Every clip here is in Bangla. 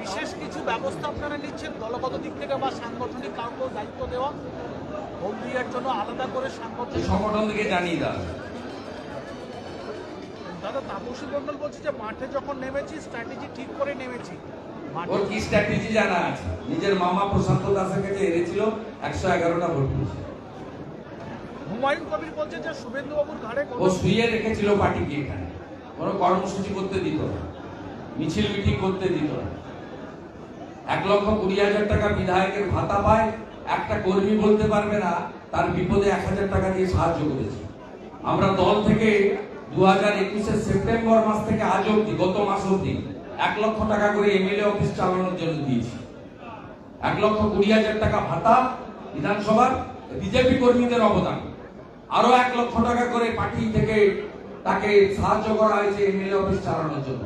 বিশেষ কিছু ব্যবস্থা আপনারা নিচ্ছেন দলগত দিক থেকে বা সাংগঠনিক কাউকে দায়িত্ব দেওয়া হলদিয়ার জন্য আলাদা করে সাংগঠনিক সংগঠন থেকে জানিয়ে দাও দাদা তাপসী মন্ডল বলছে যে মাঠে যখন নেমেছি স্ট্র্যাটেজি ঠিক করে নেমেছি। ওর কি স্ট্র্যাটেজি জানা আছে? নিজের মামা প্রশান্ত দাসের কাছে হেরেছিল একশো এগারোটা ভোট। হুমায়ুন কবির বলছে যে শুভেন্দু বাবুর ঘাড়ে ও কোনো শুয়ে রেখেছিল পার্টিকে এখানে। কোনো কর্মসূচি করতে দিত না। মিছিল মিটিং করতে দিত না। এক লক্ষ কুড়ি হাজার টাকা বিধায়কের ভাতা পায়। একটা কর্মী বলতে পারবে না, তার বিপদে এক হাজার টাকা দিয়ে সাহায্য করেছে। আমরা দল থেকে দু হাজার একুশের সেপ্টেম্বর মাস থেকে আজ অব্দি গত মাস অব্দি এক লক্ষ টাকা করে এমএলএ অফিস চালানোর জন্য দিয়েছি। এক লক্ষ কুড়ি হাজার টাকা ভাতা বিধানসভার, বিজেপি কর্মীদের অবদান। আরও এক লক্ষ টাকা করে পার্টি থেকে তাকে সাহায্য করা হয়েছে এমএলএ অফিস চালানোর জন্য।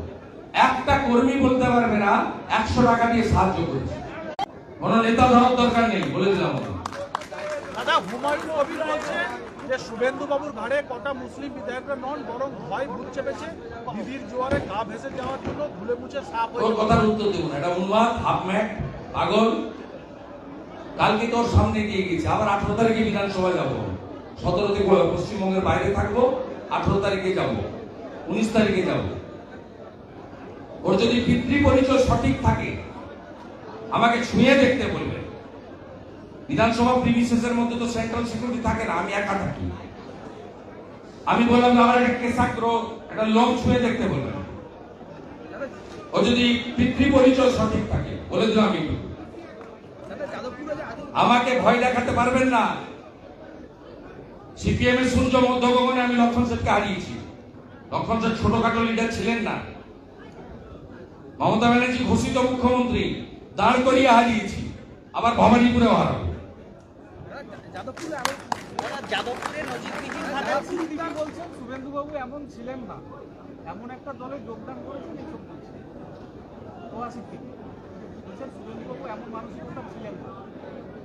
একটা কর্মী বলতে পারবে না একশো টাকা দিয়ে সাহায্য করেছে। কোন নেতা ধরার দরকার নেই বলে দিলাম দাদা হুমায়ুন কবির বলছে যে শুভেন্দু বাবুর ঘাড়ে কটা মুসলিম বিধায়করা নন বরং ভয় ভূত চেপেছে। দিদির জোয়ারে গা ভেসে যাওয়ার জন্য ভুলে মুছে হয়ে কথার উত্তর দেবো না এটা উন্মাদ হাফম্যাট পাগল। কালকে তোর সামনে দিয়ে গেছে? আবার আঠারো তারিখে বিধানসভা যাব। সতেরো থেকে পশ্চিমবঙ্গের বাইরে থাকব আঠারো তারিখে যাব উনিশ তারিখে যাব। ওর যদি পিতৃ পরিচয় সঠিক থাকে, আমাকে ছুঁয়ে দেখতে বলবে। বিধানসভা প্রিমিসেসের মধ্যে তো সেন্ট্রাল সিকিউরিটি থাকে না, আমি একা থাকি। আমি বললাম আমার একটা কেসাগ্র একটা লোক ছুঁয়ে দেখতে বলবেন ও যদি পিতৃ পরিচয় সঠিক থাকে, বলে দিলাম আমি। আমাকে ভয় দেখাতে পারবেন না। সিপিএম এর সূর্য মধ্যগগনে আমি লক্ষণ সেটকে হারিয়েছি। লক্ষণ সেট ছোটখাটো লিডার ছিলেন না। মমতা ব্যানার্জি ঘোষিত মুখ্যমন্ত্রী দাঁড় করিয়ে হারিয়েছি। আবার ভবানীপুরেও হারাবো। যাদবপুরে বলছেন শুভেন্দুবাবু এমন ছিলেন না। এমন একটা দলে যোগদান করেছেন এইসব বলছেন শুভেন্দুবাবু এমন মানসিকতা ছিলেন না।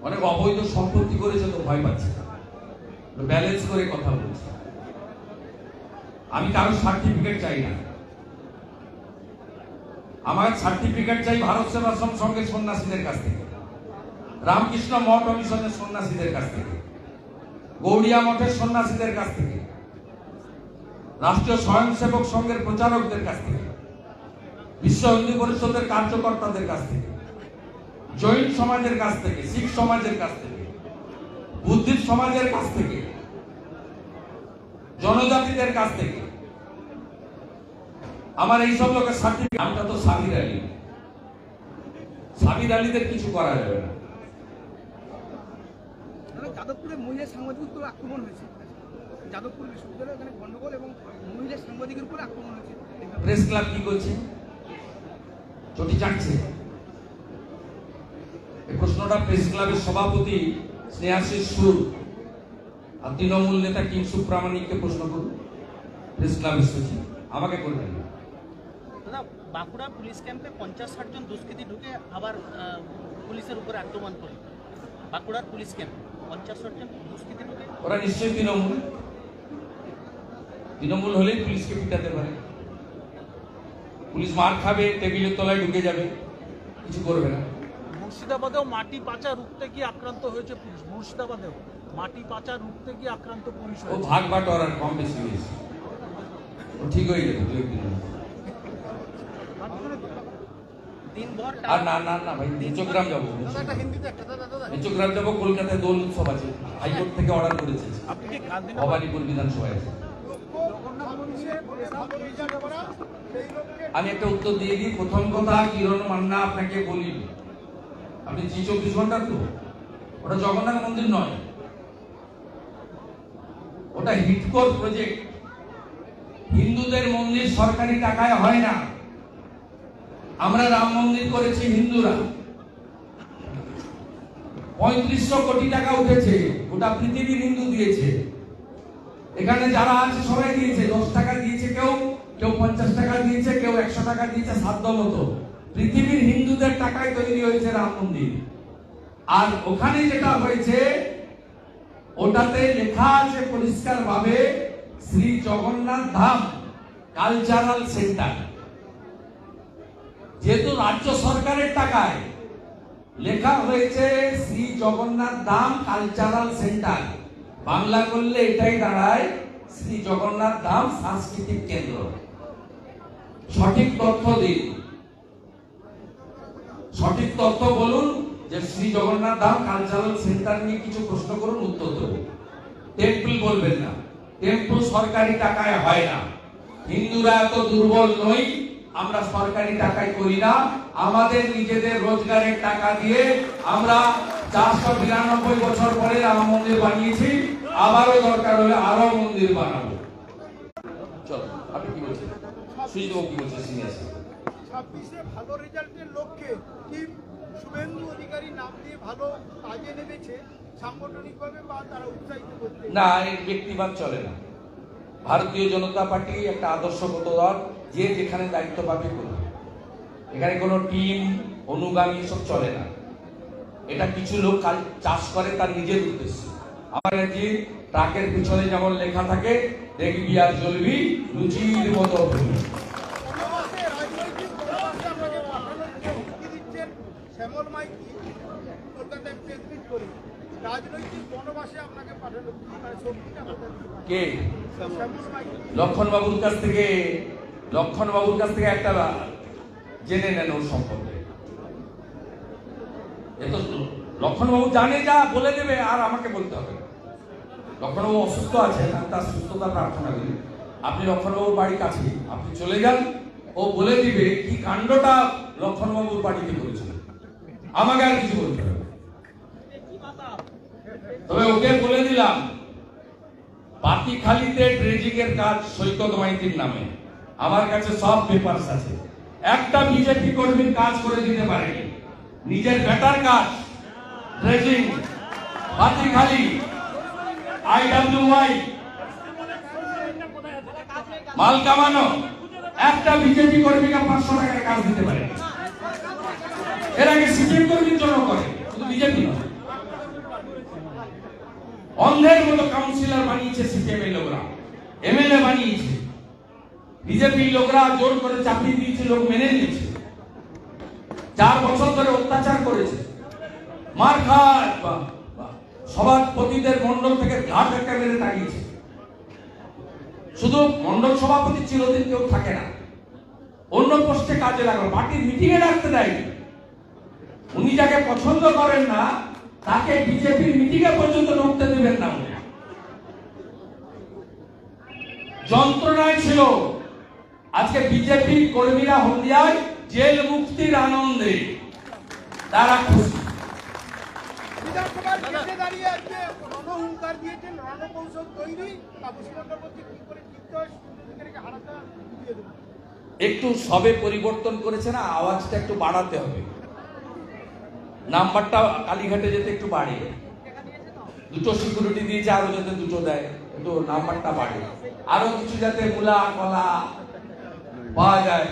অনেক অবৈধ সম্পত্তি করেছে তো ভয় পাচ্ছে ব্যালেন্স করে কথা বলছি। আমি কারও সার্টিফিকেট চাই না। আমার সার্টিফিকেট চাই ভারত সেবাশ্রম সঙ্গে সন্ন্যাসীদের কাছ থেকে। রামকৃষ্ণ মঠ মিশনের সন্ন্যাসীদের কাছ থেকে। গৌড়িয়া মঠের সন্ন্যাসীদের কাছ থেকে। রাষ্ট্রীয় স্বয়ংসেবক সংঘের প্রচারকদের কাছ থেকে। বিশ্ব হিন্দু পরিষদের কার্যকর্তাদের কাছ থেকে। জৈন সমাজের কাছ থেকে, শিখ সমাজের কাছ থেকে। বুদ্ধিস্ট সমাজের কাছ থেকে। জনজাতিদের কাছ থেকে। আমার এই সব লোকের সার্টিফিকেট আমরা তো সাবির আলী। সাবির আলীদের কিছু করা যাবে না। যাদবপুরে মহিলা সাংবাদিকের উপর আক্রমণ হয়েছে। যাদবপুর বিশ্ববিদ্যালয়ে এখানে গন্ডগোল এবং মহিলা সাংবাদিকের উপর আক্রমণ হয়েছে। প্রেস ক্লাব কি করছে? চটি চাটছে। এই প্রশ্নটা প্রেস ক্লাবের সভাপতি স্নেহাশিস সুর। আর তৃণমূল নেতা কিংসু প্রামাণিককে প্রশ্ন করুন। প্রেস ক্লাবের সচিব। আমাকে করবেন বাঁকুড়া পুলিশ ক্যাম্পে পঞ্চাশ ষাট জন দুষ্কৃতী ঢুকে আবার পুলিশের উপরে আক্রমণ করে। বাঁকুড়ার পুলিশ ক্যাম্পে পঞ্চাশ ষাট জন দুষ্কৃতী ঢুকে। ওরা নিশ্চয়ই তৃণমূল। তৃণমূল হলেই পুলিশকে পিটাতে পারে পুলিশ মার খাবে টেবিলের তলায় ঢুকে যাবে। কিছু করবে না। মুর্শিদাবাদেও মাটি পাচা রুখতে গিয়ে আক্রান্ত হয়েছে পুলিশ। মুর্শিদাবাদেও মাটি পাচা রুখতে গিয়ে আক্রান্ত পুলিশ ও ভাগ বাটোয়ার আর কম বেশি হয়েছে। ঠিক হয়ে যাবে দু একদিনের আর না না না ভাই যাব। যাব কলকাতায় দোল উৎসব আছে। হাইকোর্ট থেকে অর্ডার করেছে। ভবানীপুর বিধানসভায়। আছে আমি একটা উত্তর দিয়ে দিই প্রথম কথা কিরণ মান্না আপনাকে বলি। আপনি জি চব্বিশ ঘণ্টা তো? ওটা জগন্নাথ মন্দির নয়। ওটা হিটকোর প্রজেক্ট হিন্দুদের মন্দির সরকারি টাকায় হয় না। আমরা রাম মন্দির করেছি হিন্দুরা। পঁয়ত্রিশশো কোটি টাকা উঠেছে ওটা পৃথিবীর হিন্দু দিয়েছে। এখানে যারা আছে সবাই দিয়েছে, দশ টাকা দিয়েছে কেউ কেউ পঞ্চাশ টাকা দিয়েছে, কেউ একশো টাকা দিয়েছে সাধ্য মতো। পৃথিবীর হিন্দুদের টাকায় তৈরি হয়েছে রাম মন্দির। আর ওখানে যেটা হয়েছে, ওটাতে লেখা আছে পরিষ্কার ভাবে শ্রী জগন্নাথ ধাম কালচারাল সেন্টার। যেহেতু রাজ্য সরকারের টাকায় লেখা হয়েছে শ্রী জগন্নাথ ধাম কালচারাল সেন্টার। বাংলা করলে এটাই দাঁড়ায়, শ্রী জগন্নাথ ধাম সাংস্কৃতিক কেন্দ্র। সঠিক তথ্য দিন। সঠিক তথ্য বলুন যে শ্রী জগন্নাথ ধাম কালচারাল সেন্টার নিয়ে কিছু প্রশ্ন করুন, উত্তর দেবো। টেম্পল বলবেন না। টেম্পল সরকারি টাকায় হয় না। হিন্দুরা এত দুর্বল নই। আমরা সরকারি টাকায় করি না। আমাদের নিজেদের রোজগারের টাকা দিয়ে আমরা চারশো বিরানব্বই বছর পরে রাম মন্দির বানিয়েছি। আবারও দরকার হলে আরও মন্দির বানাবো। চলো আপনি কি বলছেন? সুজিত কি বলছেন? সিনিয়র ছাব্বিশে ভালো রেজাল্টের লক্ষ্যে টিম শুভেন্দু অধিকারী নাম দিয়ে ভালো কাজে নেমেছে। সাংগঠনিকভাবে বা তারা উৎসাহিত করতে না এর ব্যক্তিবাদ চলে না। ভারতীয় জনতা পার্টি একটা আদর্শগত দল। যে যেখানে দায়িত্ব পাবে করবে। এখানে কোনো টিম অনুগামী এসব চলে না। এটা কিছু লোক চাষ করে তার নিজের উদ্দেশ্যে। আমার নাকি ট্রাকের পিছনে যেমন লেখা থাকে দেখবি আর জ্বলবি লুচির মতো যে? কে? লক্ষণ বাবুর কাছ থেকে লক্ষণ বাবুর কাছ থেকে একটা জেনে নেন ওর সম্পর্কে। এ তো লক্ষণ বাবু জানে যা, বলে দেবে, আর আমাকে বলতে হবে লক্ষণ বাবু অসুস্থ আমি তার সুস্থতা প্রার্থনা করি। আপনি লক্ষণ বাবুর বাড়ি কাছে, আপনি চলে যান, ও বলে দিবে কি কাণ্ডটা লক্ষণ বাবুর বাড়িতে করেছিল। আমাকে আর কিছু বলতে হবে তবে ওকে বলে দিলাম পাতিখালিতে ড্রেজিং এর কাজ সৈকত মাইতির নামে। আমার কাছে সব পেপারস আছে। একটা বিজেপি কর্মীর কাজ করে দিতে পারেনি। নিজের বেটার কাজ ড্রেজিং পাতিখালি আইডব্লিউআই মাল কামানো, একটা বিজেপি কর্মীকে পাঁচশো টাকার কাজ দিতে পারে এর আগে সিপিএম কর্মীর জন্য করে, শুধু বিজেপি অন্ধের মতো কাউন্সিলর বানিয়েছে সিপিএম এর লোকরা, এমএলএ বানিয়েছে। বিজেপির লোকরা জোর করে চাকরি দিয়েছে, লোক মেনে নিয়েছে। চার বছর ধরে অত্যাচার করেছে। মার খায়। সভাপতিদের মন্ডল থেকে ঘাট একটা মেরে শুধু মন্ডল সভাপতি চিরদিন কেউ থাকে না। অন্য পোস্টে কাজে লাগল পার্টির মিটিং এ ডাকতে দেয়নি। উনি যাকে পছন্দ করেন না, তাকে বিজেপির মিটিং এ পর্যন্ত ঢুকতে দেবেন না। যন্ত্রণায় ছিল। আজকে বিজেপি কর্মীরা হলদিয়ায় জেল মুক্তির আনন্দে তারা খুশি। একটু সবে পরিবর্তন করেছে না আওয়াজটা একটু বাড়াতে হবে। নাম্বারটা কালীঘাটে যেতে একটু বাড়ে। দুটো সিকিউরিটি দিয়েছে আরও যাতে দুটো দেয় একটু নাম্বারটা বাড়ে। আরও কিছু যাতে মূলা কলা পাওয়া যায়।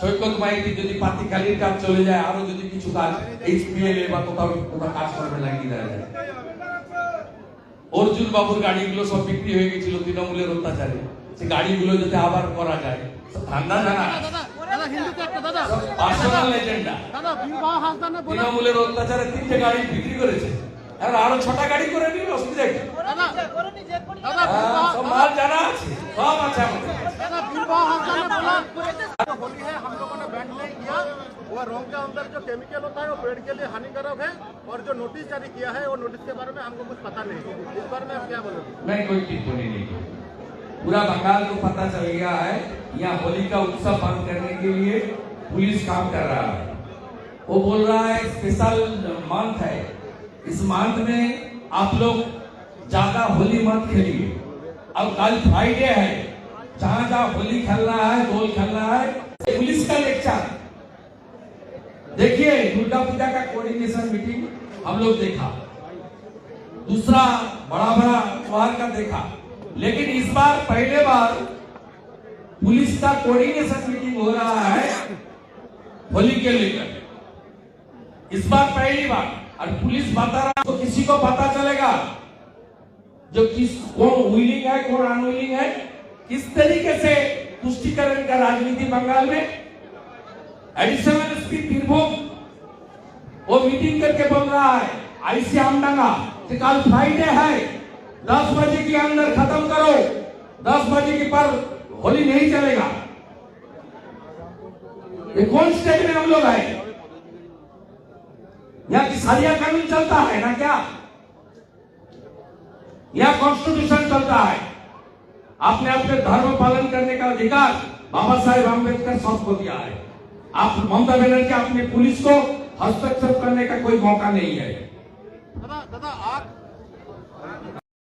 সৈকত মাইতি যদি পাতিখালির কাজ চলে যায় আরও যদি কিছু কাজ এইচপিএল বা কোথাও কোথাও কাজ করবে লাগিয়ে দেওয়া যায়। অর্জুন বাবুর গাড়িগুলো সব বিক্রি হয়ে গেছিল তৃণমূলের অত্যাচারে। সে গাড়িগুলো যাতে আবার করা যায় জানা দাদা পার্সোনাল এজেন্ডা তৃণমূলের অত্যাচারে তিনটে গাড়ি বিক্রি করেছে। এখন আরো ছটা গাড়ি করে নিল অসুবিধা কি দাদা দাদা হ্যাঁ, সব মাল জানা আছে সব আছে আমাদের दादा बिरबाव हासदाने बोला होली है हम लोगों ने बैन नहीं किया वो रंग के अंदर जो केमिकल होता है वो पेड़ के लिए हानिकारक है और जो नोटिस जारी किया है वो नोटिस के बारे में हमको कुछ पता नहीं इस बारे में आप क्या बोलोगे मैं कोई टिप्पणी नहीं करूं। पूरा बंगाल को पता चल गया है यहाँ होली का उत्सव बंद करने के लिए पुलिस काम कर रहा है वो बोल रहा है स्पेशल मंथ है इस मंथ में आप लोग ज़्यादा होली मत खेलिए। अब कल फ्राइडे है। जहाँ जहाँ होली खेलना है गोल खेलना है पुलिस का लेक्चर। देखिए दुर्गा पूजा का कोऑर्डिनेशन मीटिंग हम लोग देखा। दूसरा बड़ा बड़ा त्योहार का देखा। लेकिन इस बार पहले बार पुलिस का कोऑर्डिनेशन मीटिंग हो रहा है होली के लेकर। इस बार पहली बार। और पुलिस बता रहा तो किसी को पता चलेगा जो किस, कौन विलिंग है, कौन अनविलिंग है, किस तरीके से तुष्टिकरण का राजनीति बंगाल में। एडिशनल एसपी बीरभूम वो मीटिंग करके बोल रहा है, आईसी आमडंगा कि कल फ्राइडे है। दस बजे के अंदर खत्म करो। दस बजे के पर होली नहीं चलेगा। ये कौन स्टेट में हम लोग है यहाँ किसानिया कानून चलता है ना क्या? या कॉन्स्टिट्यूशन चलता है? आपने अपने धर्म पालन करने का अधिकार बाबा साहेब आम्बेडकर सबको दिया है। आप ममता बनर्जी अपने पुलिस को हस्तक्षेप करने का कोई मौका नहीं है।